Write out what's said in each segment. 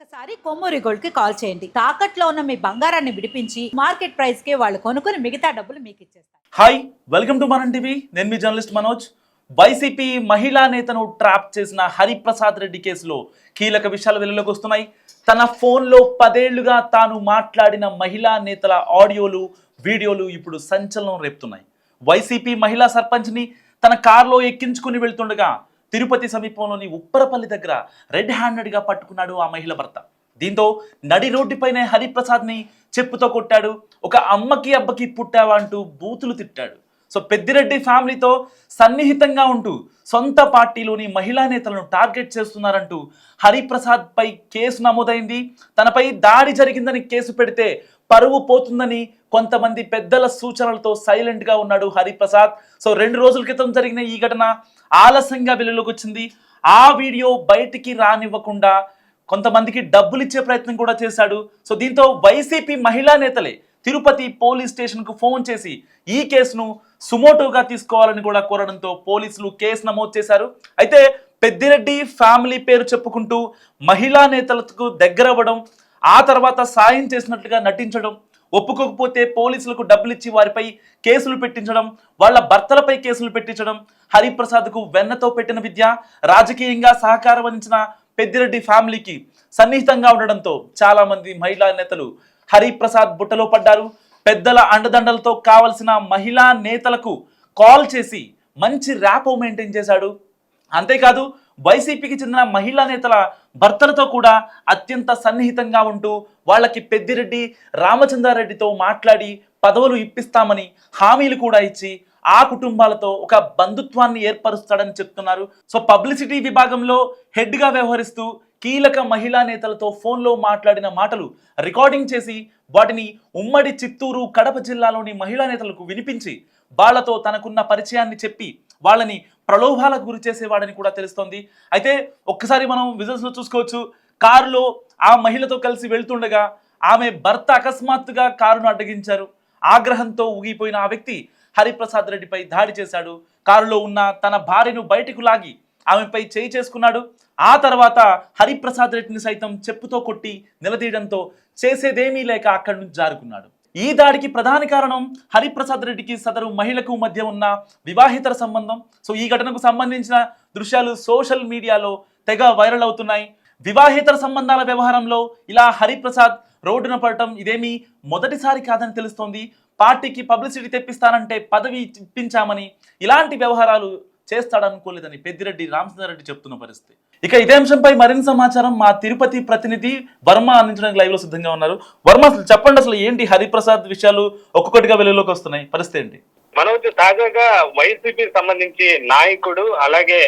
ఒక్కసారి కొమ్మూరి గోల్డ్కి కాల్ చేయండి. తాకట్లో ఉన్న మీ బంగారాన్ని విడిపించి మార్కెట్ ప్రైస్కి వాళ్ళు కొనుక్కుని మిగతా డబ్బులు మీకు ఇచ్చేస్తారు. Hi welcome to Manam TV నేను మీ జర్నలిస్ట్ మనోజ్. వైసీపీ మహిళా నేతను ట్రాప్ చేసిన హరిప్రసాద్ రెడ్డి కేసులో కీలక విషయాలు వెలుగులోకి వస్తున్నాయి. తన ఫోన్లో పదేళ్ళుగా తాను మాట్లాడిన మహిళా నేతల ఆడియోలు వీడియోలు ఇప్పుడు సంచలనం రేపుతున్నాయి. వైసీపీ మహిళా సర్పంచ్ని తన కారులో ఎక్కించుకుని వెళ్తుండగా తిరుపతి సమీపంలోని ఉప్పరపల్లి దగ్గర రెడ్ హ్యాండెడ్గా పట్టుకున్నాడు ఆ మహిళ భర్త. దీంతో నడి రోడ్డుపైనే హరిప్రసాద్ని చెప్పుతో కొట్టాడు. ఒక అమ్మకి అబ్బకి పుట్టావా అంటూ బూతులు తిట్టాడు. సో పెద్దిరెడ్డి ఫ్యామిలీతో సన్నిహితంగా ఉంటూ సొంత పార్టీలోని మహిళా నేతలను టార్గెట్ చేస్తున్నారంటూ హరిప్రసాద్ పై కేసు నమోదైంది. తనపై దాడి జరిగిందని కేసు పెడితే పరువు పోతుందని కొంతమంది పెద్దల సూచనలతో సైలెంట్గా ఉన్నాడు హరిప్రసాద్. సో రెండు రోజుల క్రితం జరిగిన ఈ ఘటన ఆలస్యంగా వెలుగులోకి వచ్చింది. ఆ వీడియో బయటికి రానివ్వకుండా కొంతమందికి డబ్బులు ఇచ్చే ప్రయత్నం కూడా చేశాడు. సో దీంతో వైసీపీ మహిళా నేతలే తిరుపతి పోలీస్ స్టేషన్కు ఫోన్ చేసి ఈ కేసును సుమోటోగా తీసుకోవాలని కూడా కోరడంతో పోలీసులు కేసు నమోదు చేశారు. అయితే పెద్దిరెడ్డి ఫ్యామిలీ పేరు చెప్పుకుంటూ మహిళా నేతలకు దగ్గరవ్వడం ఆ తర్వాత సాయం చేసినట్లుగా నటించడం ఒప్పుకోకపోతే పోలీసులకు డబ్బులు ఇచ్చి వారిపై కేసులు పెట్టించడం వాళ్ళ భర్తలపై కేసులు పెట్టించడం హరిప్రసాద్కు వెన్నతో పెట్టిన విద్య రాజకీయంగా సహకారం అందించిన పెద్దిరెడ్డి ఫ్యామిలీకి సన్నిహితంగా ఉండడంతో చాలామంది మహిళా నేతలు హరిప్రసాద్ బుట్టలో పడ్డారు. పెద్దల అండదండలతో కావలసిన మహిళా నేతలకు కాల్ చేసి మంచి ర్యాపో మెయింటైన్ చేశాడు. అంతేకాదు వైసీపీకి చెందిన మహిళా నేతల భర్తలతో కూడా అత్యంత సన్నిహితంగా ఉంటూ వాళ్ళకి పెద్దిరెడ్డి రామచంద్రారెడ్డితో మాట్లాడి పదవులు ఇప్పిస్తామని హామీలు కూడా ఇచ్చి ఆ కుటుంబాలతో ఒక బంధుత్వాన్ని ఏర్పరుస్తాడని చెప్తున్నారు. సో పబ్లిసిటీ విభాగంలో హెడ్గా వ్యవహరిస్తూ కీలక మహిళా నేతలతో ఫోన్లో మాట్లాడిన మాటలు రికార్డింగ్ చేసి వాటిని ఉమ్మడి చిత్తూరు కడప జిల్లాలోని మహిళా నేతలకు వినిపించి వాళ్ళతో తనకున్న పరిచయాన్ని చెప్పి వాళ్ళని ప్రలోభాలకు గురి చేసేవాడని కూడా తెలుస్తోంది. అయితే ఒక్కసారి మనం విజన్స్లో చూసుకోవచ్చు. కారులో ఆ మహిళతో కలిసి వెళ్తుండగా ఆమె భర్త అకస్మాత్తుగా కారును అడ్డగించారు. ఆగ్రహంతో ఊగిపోయిన ఆ వ్యక్తి హరిప్రసాద్ రెడ్డిపై దాడి చేశాడు. కారులో ఉన్న తన భార్యను బయటకు లాగి ఆమెపై చేయి చేసుకున్నాడు. ఆ తర్వాత హరిప్రసాద్ రెడ్డిని సైతం చెప్పుతో కొట్టి నిలదీయడంతో చేసేదేమీ లేక అక్కడి నుంచి జారుకున్నాడు. ఈ దాడికి ప్రధాన కారణం హరిప్రసాద్ రెడ్డికి సదరు మహిళకు మధ్య ఉన్న వివాహితర సంబంధం. సో ఈ ఘటనకు సంబంధించిన దృశ్యాలు సోషల్ మీడియాలో తెగ వైరల్ అవుతున్నాయి. వివాహేతర సంబంధాల వ్యవహారంలో ఇలా హరిప్రసాద్ రోడ్డున పడటం ఇదేమీ మొదటిసారి కాదని తెలుస్తోంది. పార్టీకి పబ్లిసిటీ తెప్పిస్తానంటే పదవి ఇప్పించామని ఇలాంటి వ్యవహారాలు చేస్తాడనుకోలేదని పెద్దిరెడ్డి రామచంద్రారెడ్డి చెప్తున్న పరిస్థితి. ఇక ఇదే అంశంపై మరింత సమాచారం మా తిరుపతి ప్రతినిధి వర్మ అందించడానికి లైవ్లో సిద్ధంగా ఉన్నారు. వర్మ అసలు చెప్పండి అసలు ఏంటి హరిప్రసాద్ విషయాలు ఒక్కొక్కటిగా వెలుగులోకి వస్తున్నాయి? పరిస్థితి ఏంటి? మనోజ్ తాజాగా వైసీపీ సంబంధించి నాయకుడు అలాగే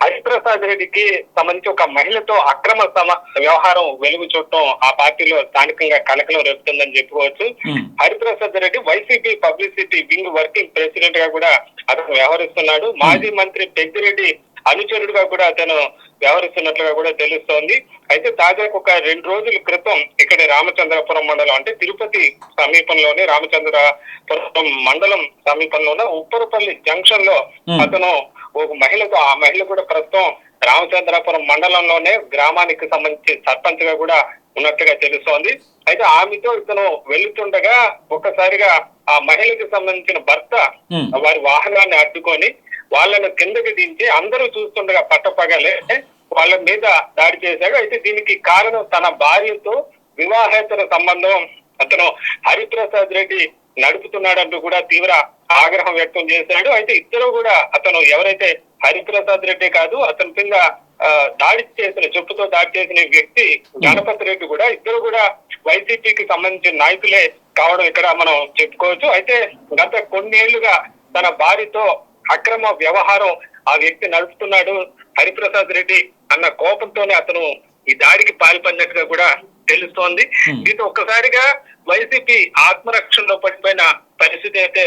హరిప్రసాద్ రెడ్డికి సంబంధించి ఒక మహిళతో అక్రమ సమ వ్యవహారం వెలుగు చూడటం ఆ పార్టీలో స్థానికంగా కలకలం రేపుతుందని చెప్పుకోవచ్చు. ఉమ్, Hariprasad Reddy YCP publicity wing working ప్రెసిడెంట్గా కూడా అతను వ్యవహరిస్తున్నాడు. మాజీ మంత్రి పెద్దిరెడ్డి అనుచరుడుగా కూడా అతను వ్యవహరిస్తున్నట్లుగా కూడా తెలుస్తోంది. అయితే తాజాగా ఒక రెండు రోజుల క్రితం ఇక్కడ రామచంద్రపురం మండలం అంటే తిరుపతి సమీపంలోనే రామచంద్రపురం మండలం సమీపంలోనే ఉప్పరపల్లి జంక్షన్లో. అతను ఒక మహిళతో ఆ మహిళ కూడా ప్రస్తుతం రామచంద్రపురం మండలంలోనే గ్రామానికి సంబంధించి సర్పంచ్గా కూడా ఉన్నట్టుగా తెలుస్తోంది అయితే ఆమెతో ఇతను వెళ్తుండగా ఒక్కసారిగా ఆ మహిళకి సంబంధించిన భర్త వారి వాహనాన్ని అడ్డుకొని వాళ్ళను కిందకి దించి అందరూ చూస్తుండగా పట్టపగలే వాళ్ళ మీద దాడి చేశాడు. అయితే దీనికి కారణం తన భార్యతో వివాహేతర సంబంధం. అతను హరిప్రసాద్ రెడ్డి నడుపుతున్నాడంటూ కూడా తీవ్ర ఆగ్రహం వ్యక్తం చేశాడు. అయితే ఇద్దరు కూడా అతను ఎవరైతే హరిప్రసాద్ రెడ్డి కాదు అతని కింద దాడి చేసిన చెప్పుతో దాడి చేసిన వ్యక్తి గణపతి రెడ్డి కూడా ఇద్దరు కూడా వైసీపీకి సంబంధించిన నాయకులే కావడం ఇక్కడ మనం చెప్పుకోవచ్చు. అయితే గత కొన్నేళ్ళుగా తన భార్యతో అక్రమ వ్యవహారం ఆ వ్యక్తి నడుపుతున్నాడు హరిప్రసాద్ రెడ్డి. అన్న కోపంతోనే అతను ఈ దాడికి పాల్పడినట్టుగా కూడా తెలుస్తోంది. Hmm. దీంతో ఒక్కసారిగా వైసీపీ ఆత్మరక్షణలో పడిపోయిన పరిస్థితి అయితే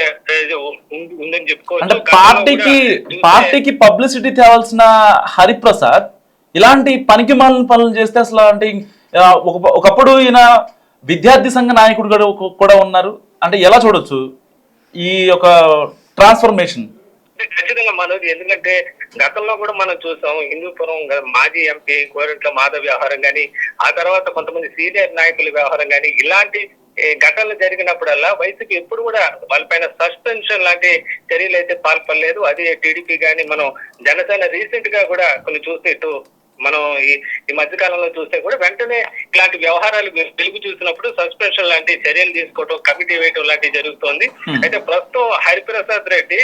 ఉందని చెప్పుకోవచ్చు. పార్టీకి పార్టీకి పబ్లిసిటీ తేవాల్సిన హరిప్రసాద్ ఇలాంటి పనికి మాలిన పనులు చేస్తే అసలు అంటే ఒకప్పుడు ఈయన విద్యార్థి సంఘ నాయకుడు కూడా కూడా ఉన్నారు. అంటే ఎలా చూడొచ్చు ఈ యొక్క ట్రాన్స్ఫర్మేషన్ అంటే ఖచ్చితంగా మనోజ్ ఎందుకంటే గతంలో కూడా మనం చూసాం హిందూపురం మాజీ ఎంపీ కోరింట్ల మాధవ్ వ్యవహారం కానీ ఆ తర్వాత కొంతమంది సీనియర్ నాయకుల వ్యవహారం కానీ ఇలాంటి ఘటనలు జరిగినప్పుడల్లా వైసీపీ ఎప్పుడు కూడా వాళ్ళపైన సస్పెన్షన్ లాంటి చర్యలు అయితే పాల్పడలేదు. అది టీడీపీ కానీ మనం జనసేన రీసెంట్గా కూడా కొన్ని చూస్తే ఇటు మనం ఈ ఈ మధ్య కాలంలో చూస్తే కూడా వెంటనే ఇలాంటి వ్యవహారాలు వెలుగు చూసినప్పుడు సస్పెన్షన్ లాంటి చర్యలు తీసుకోవటం కమిటీ వేయటం లాంటివి జరుగుతోంది Hmm. అయితే ప్రస్తుతం హరిప్రసాద్ రెడ్డి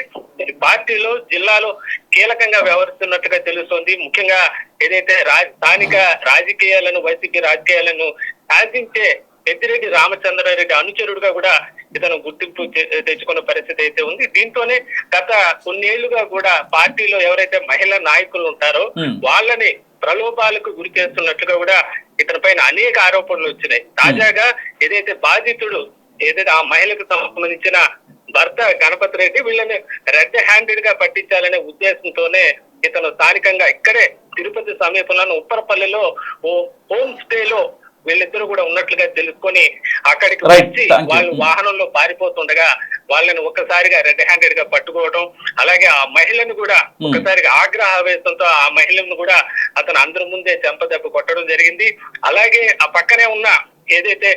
పార్టీలో జిల్లాలో కీలకంగా వ్యవహరిస్తున్నట్టుగా తెలుస్తోంది ముఖ్యంగా ఏదైతే రా- స్థానిక రాజకీయాలను వైసీపీ రాజకీయాలను శాసించే పెద్దిరెడ్డి రామచంద్రారెడ్డి అనుచరుడుగా కూడా ఇతను గుర్తింపు తెచ్చుకున్న పరిస్థితి అయితే ఉంది దీంతోనే గత కొన్నేళ్ళుగా కూడా పార్టీలో ఎవరైతే మహిళా నాయకులు ఉంటారో Hmm. వాళ్ళని ప్రలోభాలకు గురి చేస్తున్నట్లుగా కూడా ఇతని పైన అనేక ఆరోపణలు వచ్చినాయి తాజాగా ఏదైతే బాధితుడు ఏదైతే ఆ మహిళకు సంబంధించిన భర్త గణపతి రెడ్డి వీళ్ళని రెడ్ హ్యాండెడ్గా పట్టించాలనే ఉద్దేశంతోనే ఇతను స్థానికంగా ఇక్కడే తిరుపతి సమీపంలోని ఉప్పరపల్లిలో ఓ హోమ్ స్టే లో వీళ్ళిద్దరూ కూడా ఉన్నట్లుగా తెలుసుకొని అక్కడికి. వచ్చి. వాళ్ళు వాహనంలో పారిపోతుండగా వాళ్ళని ఒక్కసారిగా రెడ్ హ్యాండెడ్గా పట్టుకోవడం అలాగే ఆ మహిళను కూడా ఒక్కసారిగా ఆగ్రహ ఆవేశంతో ఆ మహిళను కూడా అతను అందరి ముందే చెంపదెబ్బ కొట్టడం జరిగింది. అలాగే ఆ పక్కనే ఉన్న ఏదైతే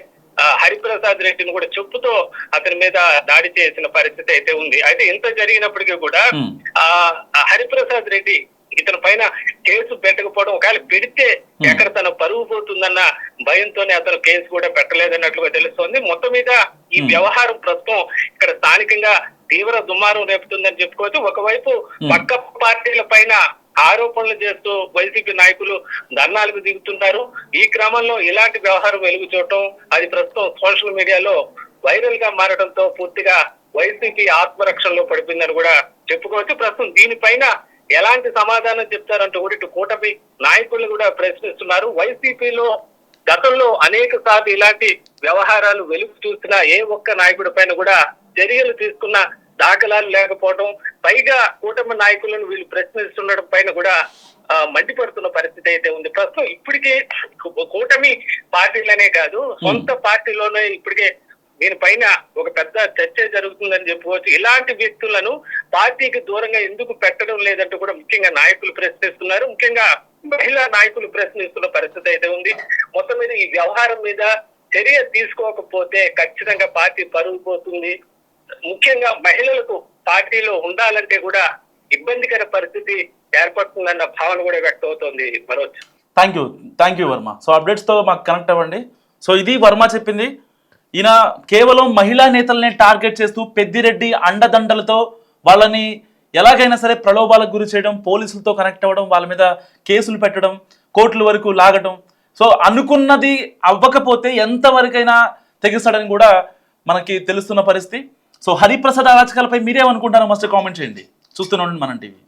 హరిప్రసాద్ రెడ్డిని కూడా చెప్పుతో అతని మీద దాడి చేసిన పరిస్థితి అయితే ఉంది. అయితే ఇంత జరిగినప్పటికీ కూడా ఆ హరిప్రసాద్ రెడ్డి ఇతని పైన కేసు పెట్టకపోవడం ఒకవేళ పెడితే ఎక్కడ తన పరువు పోతుందన్న భయంతోనే అతను కేసు కూడా పెట్టలేదన్నట్లుగా తెలుస్తోంది. మొత్తం మీద ఈ. వ్యవహారం ప్రస్తుతం ఇక్కడ స్థానికంగా తీవ్ర దుమారం రేపుతుందని చెప్పుకోవచ్చు. ఒకవైపు పక్క పార్టీల పైన ఆరోపణలు చేస్తూ వైసీపీ నాయకులు ధర్నాలకు దిగుతున్నారు. ఈ క్రమంలో ఇలాంటి వ్యవహారం వెలుగు చూడటం అది ప్రస్తుతం సోషల్ మీడియాలో వైరల్గా మారడంతో పూర్తిగా వైసీపీ ఆత్మరక్షణలో పడిపోయిందని కూడా చెప్పుకోవచ్చు. ప్రస్తుతం దీనిపైన ఎలాంటి సమాధానం చెప్తారంటూ కూడా ఇటు కూటమి నాయకులు కూడా ప్రశ్నిస్తున్నారు. వైసీపీలో గతంలో అనేక సార్లు ఇలాంటి వ్యవహారాలు వెలుగు చూసిన ఏ ఒక్క నాయకుడి పైన కూడా చర్యలు తీసుకున్న దాఖలాలు లేకపోవడం పైగా కూటమి నాయకులను వీళ్ళు ప్రశ్నిస్తుండడం పైన కూడా మండిపడుతున్న పరిస్థితి అయితే ఉంది. ప్రస్తుతం ఇప్పటికే కూటమి పార్టీలనే కాదు సొంత పార్టీలోనే ఇప్పటికే దీనిపైన ఒక పెద్ద చర్చ జరుగుతుందని చెప్పుకోవచ్చు ఇలాంటి వ్యక్తులను పార్టీకి దూరంగా ఎందుకు పెట్టడం లేదంటూ కూడా ముఖ్యంగా నాయకులు ప్రశ్నిస్తున్నారు. ముఖ్యంగా మహిళా నాయకులు ప్రశ్నిస్తున్న పరిస్థితి అయితే ఉంది. మొత్తం మీద ఈ వ్యవహారం మీద చర్య తీసుకోకపోతే ఖచ్చితంగా పార్టీ పరుగు పోతుంది. ముఖ్యంగా మహిళలకు పార్టీలో ఉండాలంటే కూడా ఇబ్బందికర పరిస్థితి ఏర్పడుతుందన్న భావన కూడా వ్యక్తం అవుతోంది thank you thank you Varma so అప్డేట్స్తో మాకు కనెక్ట్ అవ్వండి. సో ఇది వర్మ చెప్పింది. ఈయన కేవలం మహిళా నేతలనే టార్గెట్ చేస్తూ పెద్దిరెడ్డి అండదండలతో వాళ్ళని ఎలాగైనా సరే ప్రలోభాలకు గురి చేయడం పోలీసులతో కనెక్ట్ అవ్వడం వాళ్ళ మీద కేసులు పెట్టడం కోర్టుల వరకు లాగడం సో అనుకున్నది అవ్వకపోతే ఎంతవరకైనా తెగిస్తాడని కూడా మనకి తెలుస్తున్న పరిస్థితి. సో హరిప్రసాద్ అరాచకాలపై మీరేమనుకుంటారో మస్ట్ కామెంట్ చేయండి. చూస్తూనే ఉండండి మనం టీవీ.